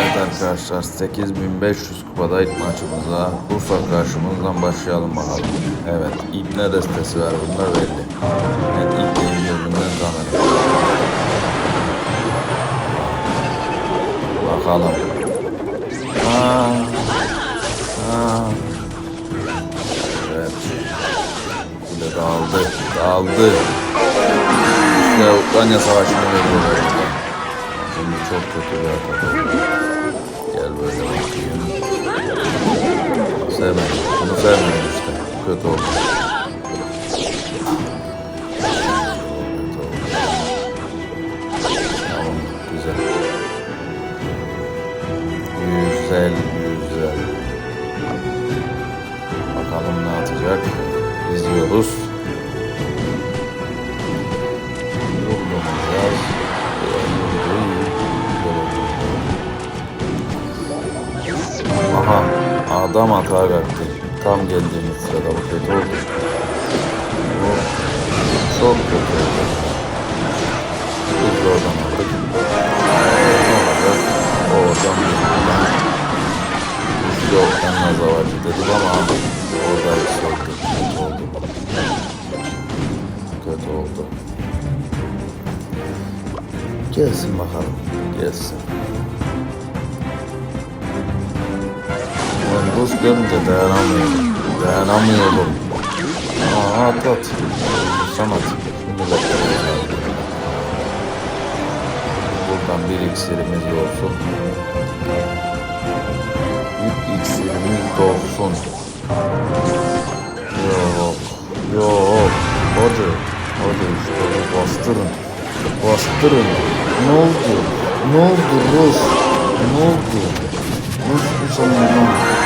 Evet arkadaşlar 8500 kupada ilk maçımıza Urfa karşımızdan başlayalım bakalım. Evet İbne destesi var bunlar belli. Evet İbne'yi gözünden tanırım. Bakalım. Aa, aa. Evet. Bu da dağıldı. Dağıldı. İşte Ukrayna Savaşı'nı veriyorlar. Şimdi çok kötü bir atak. Sevmedim. Bunu sevmedim işte. Kötü oldu. Tamam, güzel. Güzel, güzel. Bakalım ne atacak. İzliyoruz. Adam hata kalktı. Tam geldiğimiz sırada bu kötü oldu. Bu çok kötü oldu. Biz de oradan aldık. Olacak? O oradan buradan. Biz de oradan nazavacı dedik ama orada hiç oldu. Kötü oldu. Kötü oldu. Gelsin bakalım. Gelsin. Görünce dayanamıyorum. Dayanamıyorum. Aa at at. Sen at. Şimdi bakalım. Buradan bir iksirimiz olsun. Bir iksirimiz dolsun. Yok. Yok. Hadi. Hadi işte bastırın. Bastırın. Ne oldu? Ne oldu Rus? Ne oldu? Rus bu sana